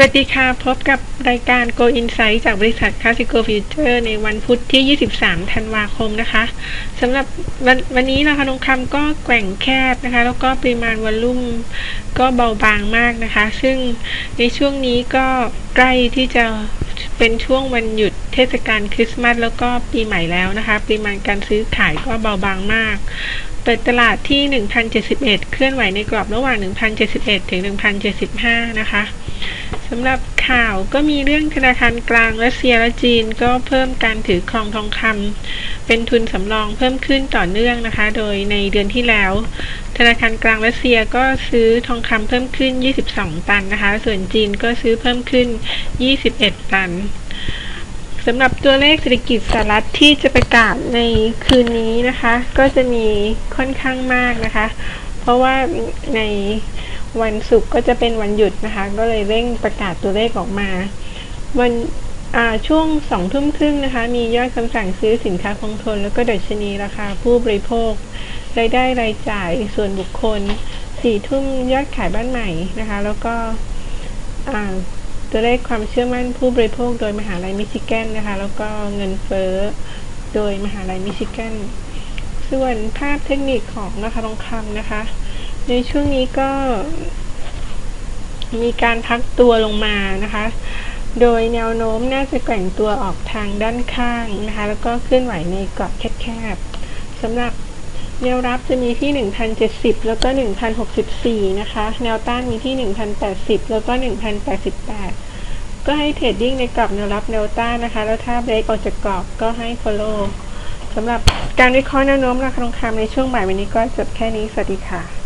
สวัสดีค่ะ พบกับรายการ Go Insight จากบริษัท Classico Future ในวันพุธที่ 23 ธันวาคมนะคะสำหรับวันวันนี้ราคาทองคำก็แกว่งแคบนะคะ แล้วก็ปริมาณวอลลุ่มก็เบาบางมากนะคะ ซึ่งในช่วงนี้ก็ใกล้ที่จะเป็นช่วงวันหยุดเทศกาลคริสต์มาสแล้วก็ปีใหม่แล้วนะคะ ปริมาณการซื้อขายก็เบาบางมากเปิดตลาดที่ 1,071 เคลื่อนไหวในกรอบระหว่าง 1,071 ถึง 1,075 นะคะ สำหรับข่าวก็มีเรื่องธนาคารกลางรัสเซียและจีนก็เพิ่มการถือครองทองคำเป็นทุนสำรองเพิ่มขึ้นต่อเนื่องนะคะ โดยในเดือนที่แล้ว ธนาคารกลางรัสเซียก็ซื้อทองคำเพิ่มขึ้น 22 ตันนะคะ ส่วนจีนก็ซื้อเพิ่มขึ้น 21 ตันสำหรับตัวเลขเศรษฐกิจสหรัฐที่จะประกาศในคืนนี้นะคะ ก็จะมีค่อนข้างมากนะคะ เพราะว่าใน วันศุกร์ก็จะเป็นวันหยุดนะคะ ก็เลยเร่งประกาศตัวเลขออกมา วันช่วงสองทุ่มครึ่งนะคะ มียอดคำสั่งซื้อสินค้าคงทน แล้วก็ดัชนีราคาผู้บริโภค รายได้รายจ่ายส่วนบุคคลสี่ทุ่มยอดขายบ้านใหม่นะคะ แล้วก็ตัวเลขความเชื่อมั่นผู้บริโภคโดยมหาลัยมิชิแกนนะคะ แล้วก็เงินเฟ้อโดยมหาลัยมิชิแกนส่วนภาพเทคนิคของราคาทองคำนะคะ ในช่วงนี้ก็มีการพักตัวลงมานะคะ โดยแนวโน้มน่าจะแกว่งตัวออกทางด้านข้างนะคะ แล้วก็เคลื่อนไหวในกรอบแคบๆสำหรับแนวรับจะมีที่ 1,070 แล้วก็ 1,064 นะคะ แนวต้านมีที่ 1,080 แล้วก็ 1,088 ก็ให้เทรดดิ้งในกรอบแนวรับแนวต้านนะคะ แล้วถ้าเบรกออกจากกรอบก็ให้ follow สำหรับการวิเคราะห์แนวโน้มราคาทองคำในช่วงบ่ายวันนี้ก็จบแค่นี้ สวัสดีค่ะ